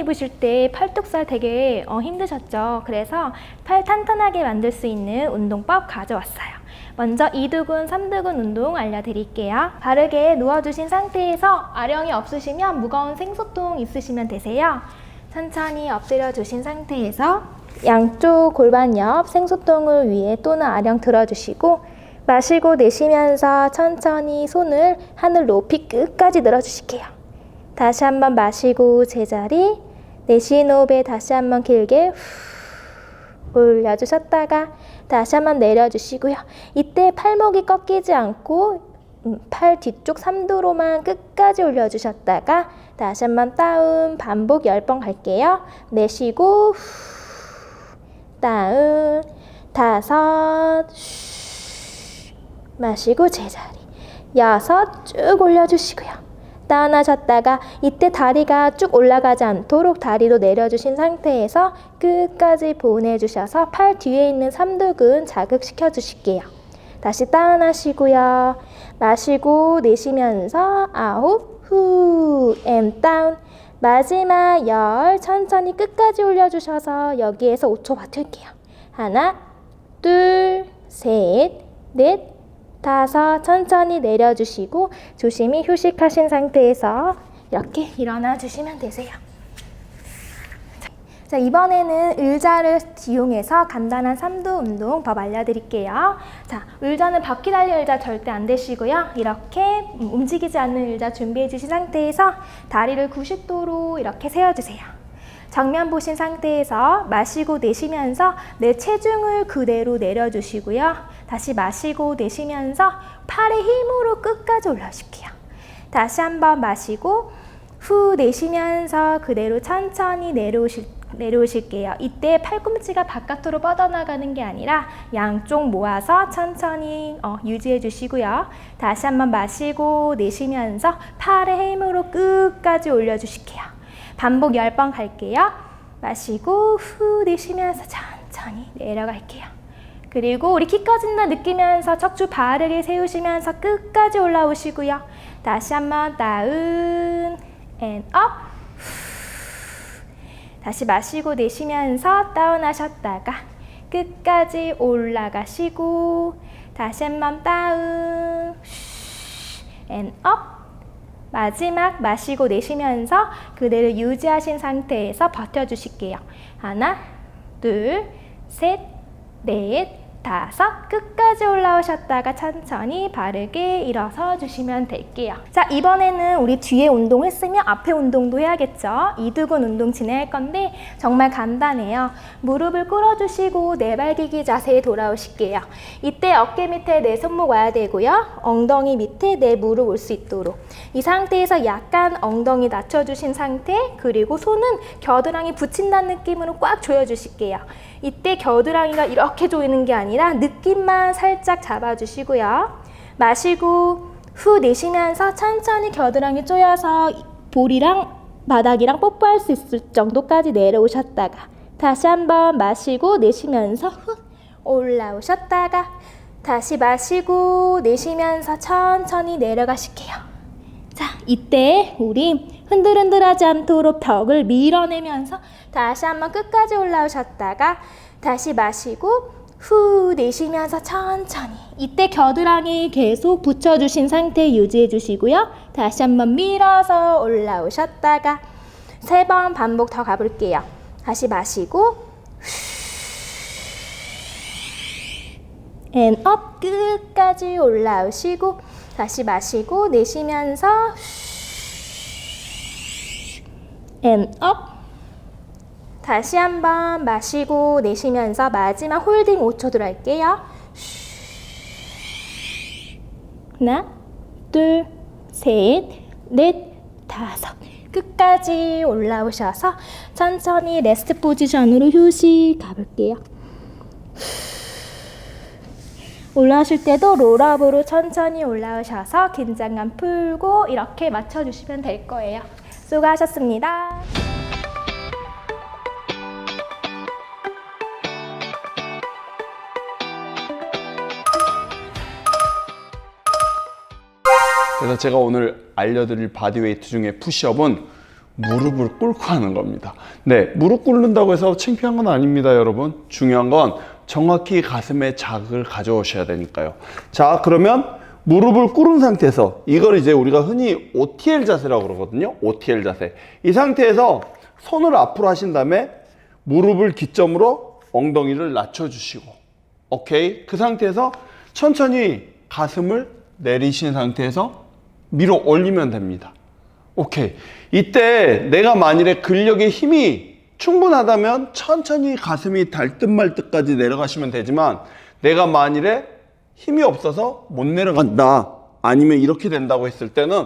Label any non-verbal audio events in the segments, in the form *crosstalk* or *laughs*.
입으실 때 팔뚝살 되게 어, 힘드셨죠? 그래서 팔 탄탄하게 만들 수 있는 운동법 가져왔어요. 먼저 이두근, 삼두근 운동 알려드릴게요. 바르게 누워주신 상태에서 아령이 없으시면 무거운 생소통 있으시면 되세요. 천천히 엎드려 주신 상태에서 양쪽 골반 옆 생소통을 위에 또는 아령 들어주시고 마시고 내쉬면서 천천히 손을 하늘 높이 끝까지 늘어주실게요. 다시 한번 마시고 제자리 내쉬는 호흡에 다시 한번 길게 후 올려주셨다가 다시 한번 내려주시고요. 이때 팔목이 꺾이지 않고 음, 팔 뒤쪽 3도로만 끝까지 올려주셨다가 다시 한번 다운 반복 10번 갈게요. 내쉬고 후, 다운 다섯 쉬, 마시고 제자리 여섯 쭉 올려주시고요. 다운하셨다가 이때 다리가 쭉 올라가지 않도록 다리도 내려주신 상태에서 끝까지 보내주셔서 팔 뒤에 있는 삼두근 자극시켜 주실게요. 다시 다운하시고요. 마시고 내쉬면서 아홉 후 앤 다운 마지막 열 천천히 끝까지 올려주셔서 여기에서 5초 버틸게요. 하나 둘 셋 넷 다섯 천천히 내려주시고 조심히 휴식하신 상태에서 이렇게 일어나 주시면 되세요. 자, 이번에는 의자를 이용해서 간단한 삼두 운동 법 알려드릴게요. 자, 의자는 바퀴 달린 의자 절대 안 되시고요. 이렇게 움직이지 않는 의자 준비해 주신 상태에서 다리를 90도로 이렇게 세워주세요. 정면 보신 상태에서 마시고 내쉬면서 내 체중을 그대로 내려주시고요. 다시 마시고 내쉬면서 팔의 힘으로 끝까지 올려줄게요. 다시 한번 마시고 후 내쉬면서 그대로 천천히 내려오실, 내려오실게요. 이때 팔꿈치가 바깥으로 뻗어나가는 게 아니라 양쪽 모아서 천천히 어, 유지해 주시고요. 다시 한번 마시고 내쉬면서 팔의 힘으로 끝까지 올려주실게요. 반복 10번 갈게요. 마시고 후 내쉬면서 천천히 내려갈게요. 그리고 우리 키 커진다 느끼면서 척추 바르게 세우시면서 끝까지 올라오시고요. 다시 한번 다운 앤 업. 다시 마시고 내쉬면서 다운하셨다가 끝까지 올라가시고 다시 한번 다운 앤 업. 마지막 마시고 내쉬면서 그대로 유지하신 상태에서 버텨주실게요. 하나, 둘, 셋, 넷, 다섯, 끝까지 올라오셨다가 천천히 바르게 일어서 주시면 될게요. 자, 이번에는 우리 뒤에 운동 했으면 앞에 운동도 해야겠죠? 이두근 운동 진행할 건데 정말 간단해요. 무릎을 꿇어주시고 내발기기 자세에 돌아오실게요. 이때 어깨 밑에 내 손목 와야 되고요. 엉덩이 밑에 내 무릎 올 수 있도록. 이 상태에서 약간 엉덩이 낮춰주신 상태, 그리고 손은 겨드랑이 붙인다는 느낌으로 꽉 조여주실게요. 이때 겨드랑이가 이렇게 조이는 게 아니라 느낌만 살짝 잡아주시고요. 마시고 후 내쉬면서 천천히 겨드랑이 조여서 볼이랑 바닥이랑 뽀뽀할 수 있을 정도까지 내려오셨다가 다시 한번 마시고 내쉬면서 후 올라오셨다가 다시 마시고 내쉬면서 천천히 내려가실게요. 자, 이때 우리 흔들흔들하지 않도록 벽을 밀어내면서 다시 한번 끝까지 올라오셨다가 다시 마시고 후 내쉬면서 천천히 이때 겨드랑이 계속 붙여주신 상태 유지해 주시고요. 다시 한번 밀어서 올라오셨다가 세 번 반복 더 가볼게요. 다시 마시고 앤업 끝까지 올라오시고 다시 마시고 내쉬면서 앤업 다시 한번 마시고 내쉬면서 마지막 홀딩 5초 들어갈게요. 하나, 둘, 셋, 넷, 다섯. 끝까지 올라오셔서 천천히 레스트 포지션으로 휴식 가볼게요. 올라오실 때도 롤업으로 천천히 올라오셔서 긴장감 풀고 이렇게 맞춰주시면 될 거예요. 수고하셨습니다. 그래서 제가 오늘 알려드릴 바디웨이트 중에 푸시업은 무릎을 꿇고 하는 겁니다. 네, 무릎 꿇는다고 해서 창피한 건 아닙니다, 여러분. 중요한 건 정확히 가슴에 자극을 가져오셔야 되니까요. 자, 그러면 무릎을 꿇은 상태에서 이걸 이제 우리가 흔히 OTL 자세라고 그러거든요. OTL 자세. 이 상태에서 손을 앞으로 하신 다음에 무릎을 기점으로 엉덩이를 낮춰주시고, 오케이. 그 상태에서 천천히 가슴을 내리신 상태에서 밀어 올리면 됩니다. 오케이. 이때 내가 만일에 근력의 힘이 충분하다면 천천히 가슴이 달듯말 듯까지 내려가시면 되지만 내가 만일에 힘이 없어서 못 내려간다. 아니면 이렇게 된다고 했을 때는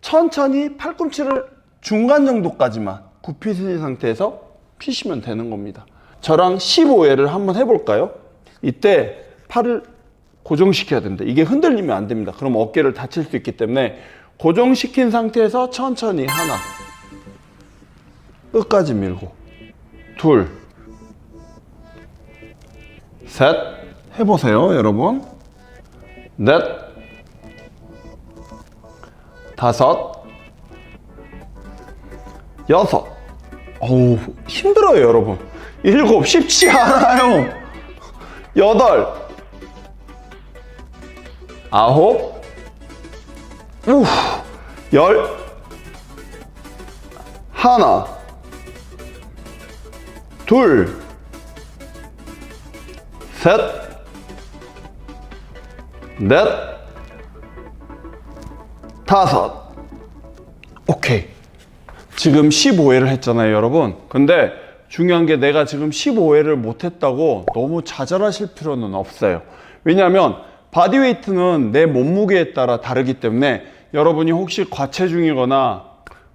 천천히 팔꿈치를 중간 정도까지만 굽히신 상태에서 피시면 되는 겁니다. 저랑 15회를 한번 해볼까요? 이때 팔을 고정시켜야 됩니다. 이게 흔들리면 안 됩니다. 그럼 어깨를 다칠 수 있기 때문에 고정시킨 상태에서 천천히 하나 끝까지 밀고 둘셋 해보세요 여러분. 넷 다섯 여섯. 어우 힘들어요 여러분. 일곱 쉽지 않아요. 여덟 아홉 우, 열 하나 둘 셋, 넷, 다섯. 오케이. 지금 15회를 했잖아요, 여러분. 근데 중요한 게 내가 지금 15회를 못했다고 너무 좌절하실 필요는 없어요. 왜냐하면 바디웨이트는 내 몸무게에 따라 다르기 때문에 여러분이 혹시 과체중이거나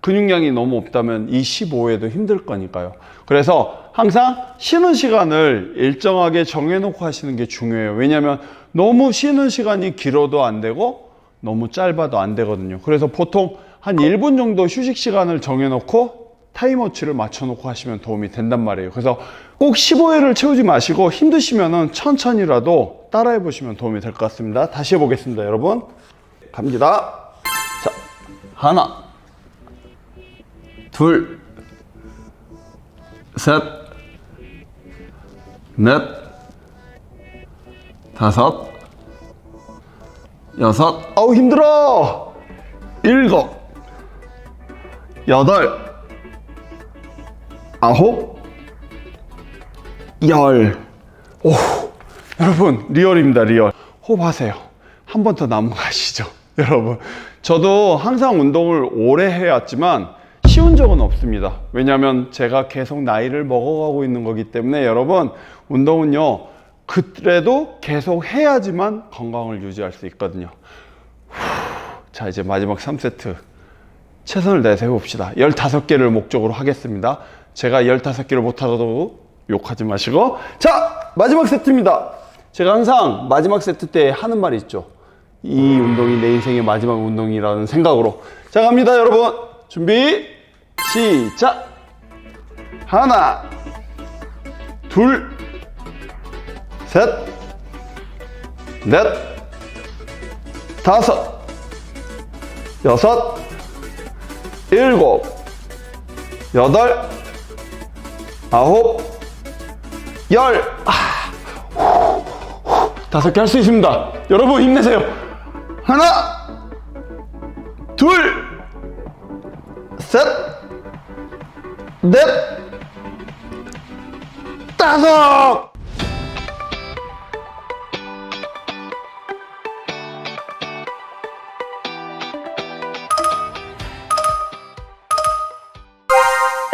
근육량이 너무 없다면 이 15회도 힘들 거니까요. 그래서 항상 쉬는 시간을 일정하게 정해놓고 하시는 게 중요해요. 왜냐하면 너무 쉬는 시간이 길어도 안 되고 너무 짧아도 안 되거든요. 그래서 보통 한 1분 정도 휴식 시간을 정해놓고 타이머치를 맞춰놓고 하시면 도움이 된단 말이에요. 그래서 꼭 15회를 채우지 마시고 힘드시면은 천천히라도 따라해 보시면 도움이 될 것 같습니다. 다시 해보겠습니다, 여러분. 갑니다. 자, 하나, 둘, 셋, 넷, 다섯, 여섯, 아우 힘들어! 일곱, 여덟, 아홉, 열. 오, 여러분 리얼입니다 리얼. 호흡하세요. 한 번더 넘어가시죠, *laughs* 여러분. 저도 항상 운동을 오래 해왔지만 적은 없습니다. 왜냐하면 제가 계속 나이를 먹어가고 있는 거기 때문에 여러분 운동은요 그래도 계속 해야지만 건강을 유지할 수 있거든요. 후, 자 이제 마지막 3세트 최선을 해봅시다. 15개를 목적으로 하겠습니다. 제가 15개를 못하도 욕하지 마시고. 자, 마지막 세트입니다. 제가 항상 마지막 세트 때 하는 말이 있죠. 이 운동이 내 인생의 마지막 운동이라는 생각으로. 자, 갑니다, 여러분. 준비, 시작! 하나, 둘, 셋, 넷, 다섯, 여섯, 일곱, 여덟, 아홉, 열. 아, 후, 후, 다섯 개 할 수 있습니다. 여러분 힘내세요. 하나, 둘, 셋, 넷, 다섯.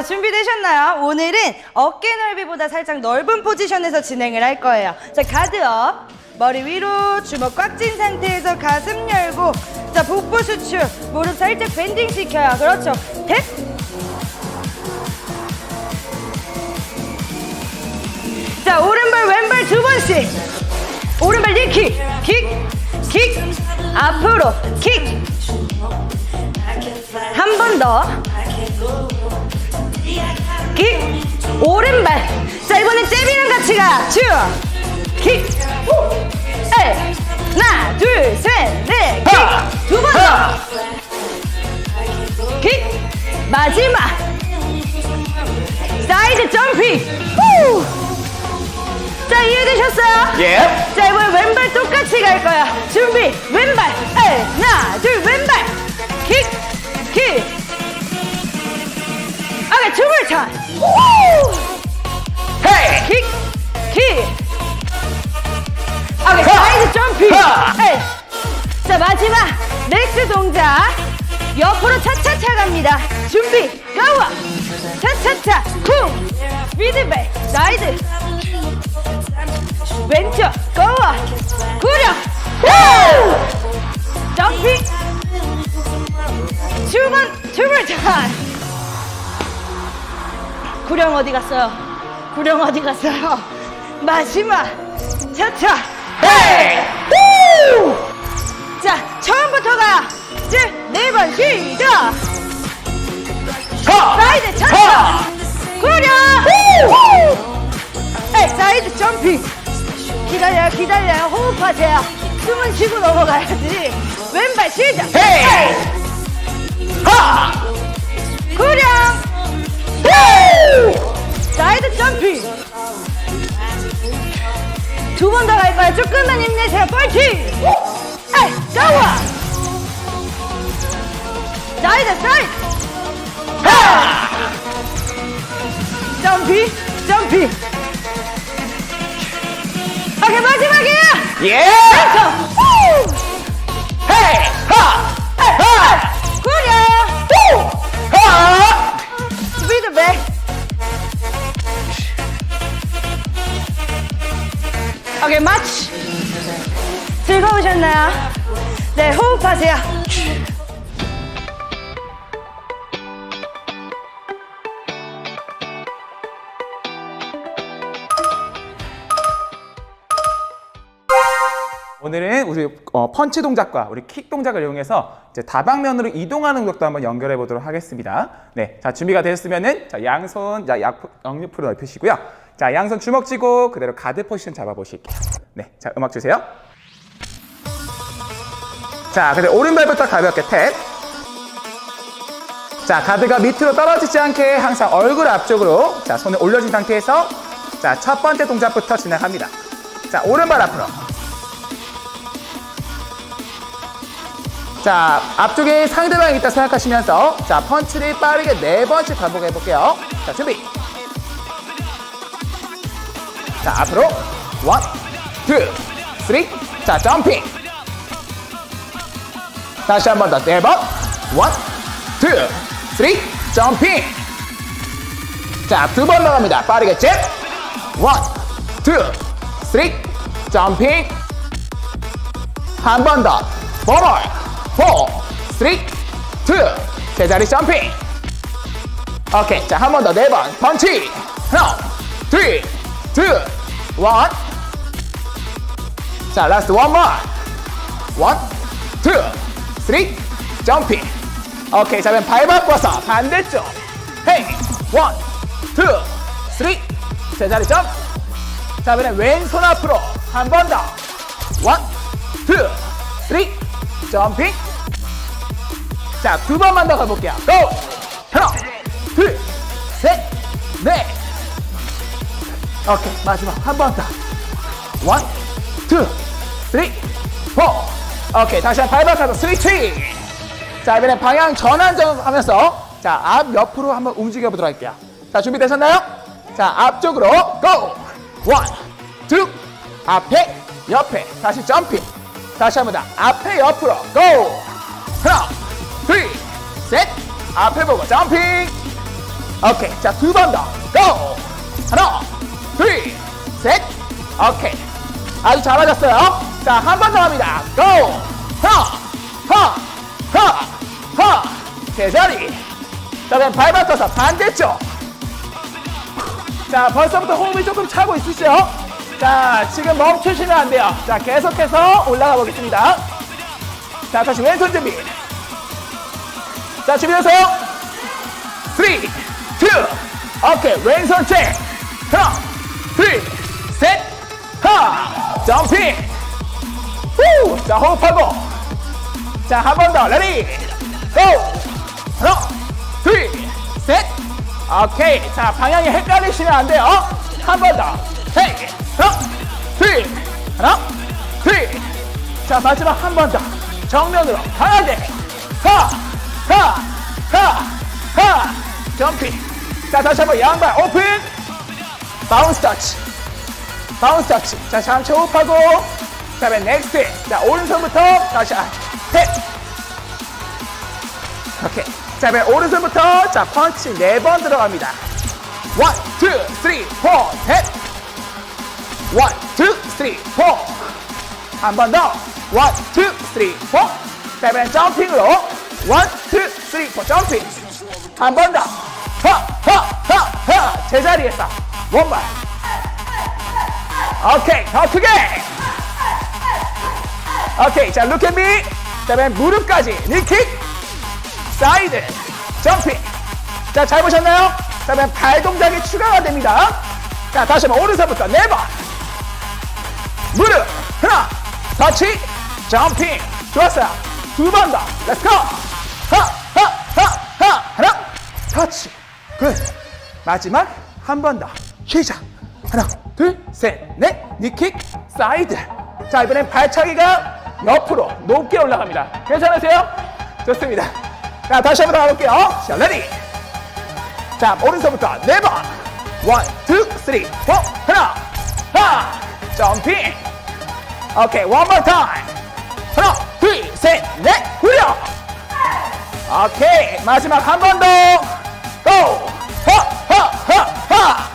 준비되셨나요? 오늘은 어깨 넓이보다 살짝 넓은 포지션에서 진행을 할 거예요. 자, 가드업. 머리 위로 주먹 꽉 쥔 상태에서 가슴 열고 자, 복부 수축. 무릎 살짝 밴딩 시켜요. 그렇죠. 탭. 자, 오른발 왼발 두 번씩. 오른발 니킥. 킥. 킥. 앞으로 킥. 한 번 더. 킥 오른발 자 이번엔 잽이랑 같이 가 쭉. 킥 에. 하나 둘 셋 넷 킥 두 번 더 킥 마지막 사이드 점핑 후! 자 이해되셨어요? 예. 자 이번에 왼발 똑같이 갈 거야 준비 왼발 에이, 하나 둘 왼발 킥킥 오케이 춤을 차 헤이. 킥, 킥. 오케이, 사이드 점핑. 하! 에이. 자, 마지막 넥스 동작. 옆으로 차차차 갑니다. 준비, 가와. 차차차, 쿵. 미드백, 사이드. 왼쪽. 구령. 후! 점핑. 춤은, 춤을 잘. 구령 어디 갔어요? 구령 어디 갔어요? *laughs* 마지막 차차 후! 자 처음부터 가 네번 시작 하. 사이드 차차 하. 구령 후! 에이 사이드 점핑. 기다려요 기다려요. 호흡하세요. 숨은 쉬고 넘어가야지. 왼발 시작. 헤이. 하. 구령. 후! 사이드 점핑. 두 번 더 갈 거야 조금만 힘내세요. 파이팅 에이 가와. 사이드 사이드. 하! 점핑 점핑 오케이 마지막이야 예. 헤이. 하. 하. 구령 후! 하. 스피드백 오케이 마치 즐거우셨나요? 네 호흡하세요 오늘은 우리 어, 펀치 동작과 우리 킥 동작을 이용해서 이제 다방면으로 이동하는 동작도 한번 연결해 보도록 하겠습니다. 네, 자 준비가 되셨으면은 자 양손 자 약, 양옆으로 넓히시고요. 자 양손 주먹 쥐고 그대로 가드 포지션 잡아 보실게요. 네, 자 음악 주세요. 자, 근데 오른발부터 가볍게 탭. 자, 가드가 밑으로 떨어지지 않게 항상 얼굴 앞쪽으로 자 손을 올려준 상태에서 자 첫 번째 동작부터 진행합니다. 자 오른발 앞으로. 자, 앞쪽에 상대방이 있다 생각하시면서 자, 펀치를 빠르게 네 번씩 반복해 볼게요. 자, 준비. 자, 앞으로 원, 투, 쓰리. 자, 점핑. 다시 한 번 더 네 번. 원, 투, 쓰리. 점핑. 자, 두번더 갑니다. 빠르게 잽. 원, 투, 쓰리. 점핑. 한 번 더. 포멀. 4, 3, 2, 제자리 점핑. 오케이. 자, 한 번 더 네 번. 펀치. 하나, 둘, 둘, 원. 자, 라스트 원 more. 원, 투, 쓰리, 점핑. 오케이. 자, 그럼 발 바꿔서 반대쪽. 헤이. 원, 투, 쓰리, 제자리 점. 자, 그럼 왼손 앞으로 한 번 더. 원, 투, 쓰리, 점핑. 자, 두 번만 더 가볼게요. 고! 하나, 둘, 셋, 넷. 오케이, 마지막 한 번 더. 원, 투, 쓰리, 포. 오케이, 다시 한 발바닥으로 스위치. 자, 이번엔 방향 전환 좀 하면서 자, 앞 옆으로 한번 움직여 보도록 할게요. 자, 준비되셨나요? 자, 앞쪽으로 고! 원, 투, 앞에, 옆에, 다시 점핑. 다시 한번 더. 앞에, 옆으로 고! 하나, 둘, 셋, 앞에 보고 점핑. 오케이, 자, 두 번 더. 고! 하나, 둘, 셋, 오케이. 아주 잘하셨어요. 자, 한 번 더 합니다. 고! 하나, 하, 하, 하. 제자리. 자, 그럼 발 바꿔서 반대쪽. 자, 벌써부터 호흡이 조금 차고 있으시죠? 자, 지금 멈추시면 안 돼요. 자, 계속해서 올라가 보겠습니다. 자, 다시 왼손 준비. 자, 준비되세요? 3, 2, 오케이, 왼손 체. 하나, 둘, 셋, 하, 점핑. 후, 자, 호흡하고. 자, 한 번 더, 레디, 고! 하나, 둘, 오케이. 자, 방향이 헷갈리시면 안 돼요. 한 번 더. 헤이. 하나, 둘. 하나, 둘. 자, 마지막 한 번 더. 정면으로 강하게. 하, 하, 하, 하. 점핑. 자, 다시 한번 양발 오픈. 바운스 터치. 바운스 터치. 자, 잠시 호흡하고. 자, 맨 넥스트. 자, 오른손부터 다시 아, 셋. 오케이. 자, 맨 오른손부터 자, 펀치 네 번 들어갑니다. 원, 투, 쓰리, 포, 셋. 원, 투, 쓰리, 포. 한 번 더. 원, 투, 쓰리, 포. 자, 맨 점핑으로. 원, 투, 쓰리, 포. 점핑. 한 번 더. 하, 하, 하, 하. 제자리에서. 원발. 오케이. 더 크게. 오케이. 자, look at me. 자, 맨 무릎까지. 니킥. 사이드. 점핑. 자, 잘 보셨나요? 자, 맨발 동작이 추가가 됩니다. 자, 다시 한번 오른손부터 네 번. 무릎. 하나. 터치. 점핑. 좋았어요. 두번 더. 렛츠고. 하, 하, 하, 하. 하나. 터치. 굿. 마지막 한 번 더. 시작. 하나, 둘, 셋, 넷. 니킥. 사이드. 자, 이번엔 발차기가 옆으로 높게 올라갑니다. 괜찮으세요? 좋습니다. 자, 다시 한번 가볼게요. 자, 레디. 자, 오른손부터 네 번. 원, 투, 쓰리, 포. 하나. 하. 점핑. 오케이, one more time. 하나, 둘, 셋, 넷, 후려. 오케이, 마지막 한 번 더. 고! 하, 하, 하, 하.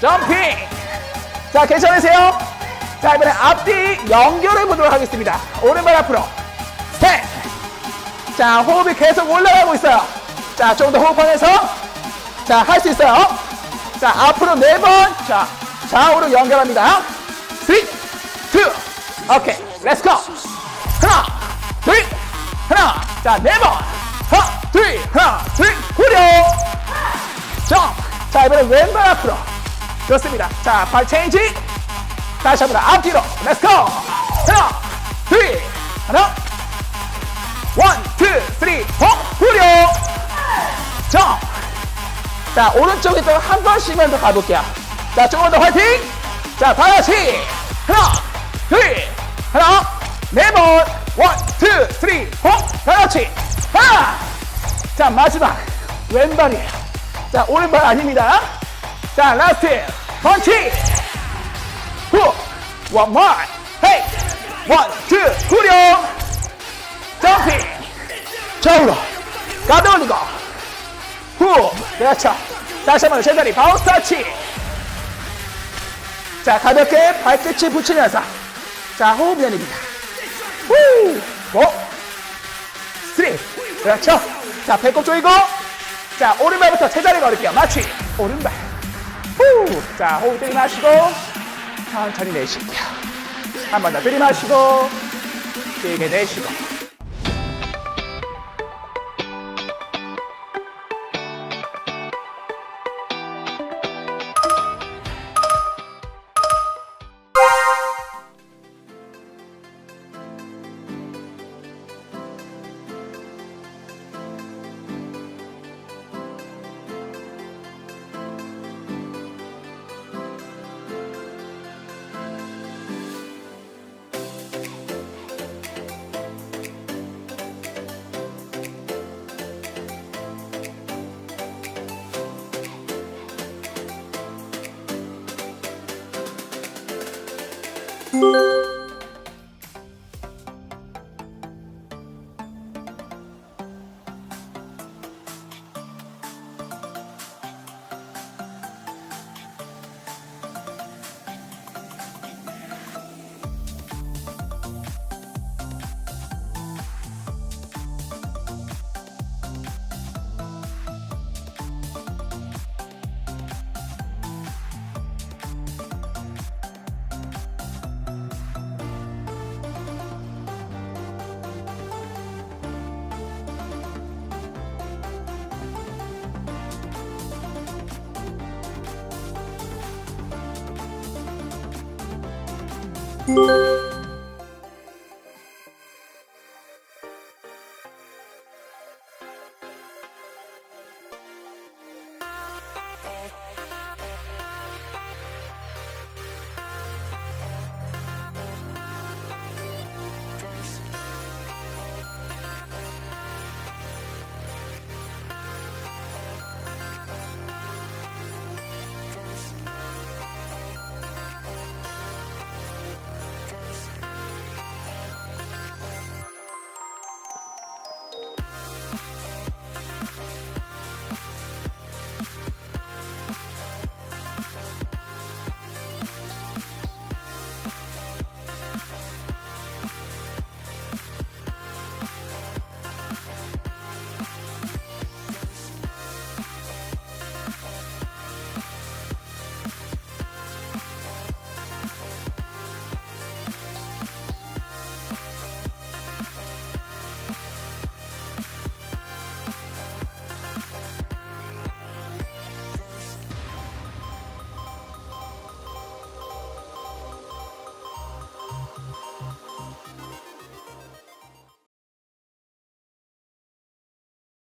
점핑. 자, 괜찮으세요? 자, 이번에 앞뒤 연결해 보도록 하겠습니다. 오른발 앞으로. 셋. 자, 호흡이 계속 올라가고 있어요. 자, 좀더 호흡하면서. 자, 할 수 있어요. 자, 앞으로 네 번. 자, 좌우로 연결합니다. 3, 2, 오케이, 렛츠 고. 하나, 둘, 하나. 자, 네 번. 하나, 둘, 하나, 둘, 후려. 점. 자, 이번에 왼발 앞으로. 좋습니다. 자, 발 체인지. 다시 한번 앞뒤로. 렛츠 고. 하나, 둘, 하나. 원, 투, 쓰리, 포, 후려. 점. 자, 오른쪽에 또한 번씩만 더 가볼게요. 자, 조금 더 화이팅! 자, 다 같이! 하나, 둘, 하나, 네 번! 원, 투, 쓰리, 포! 다 같이! 하나! 자, 마지막! 왼발이에요. 자, 오른발 아닙니다. 자, 라스트! 펀치! 후! 원 more! 헤이! 원, 투, 후려! 점핑! 좌우로! 가드 올리고! 후! 그렇죠. 다시 한번 제자리 바운스 터치. 자, 가볍게 발끝을 붙이면서. 자, 호흡 연입니다. 후! 오! 쓰리. 그렇죠. 자, 배꼽 조이고. 자, 오른발부터 제자리 걸을게요. 마치. 오른발. 후! 자, 호흡 들이마시고. 천천히 내쉴게요. 한 번 더 들이마시고. 길게 내쉬고. 음.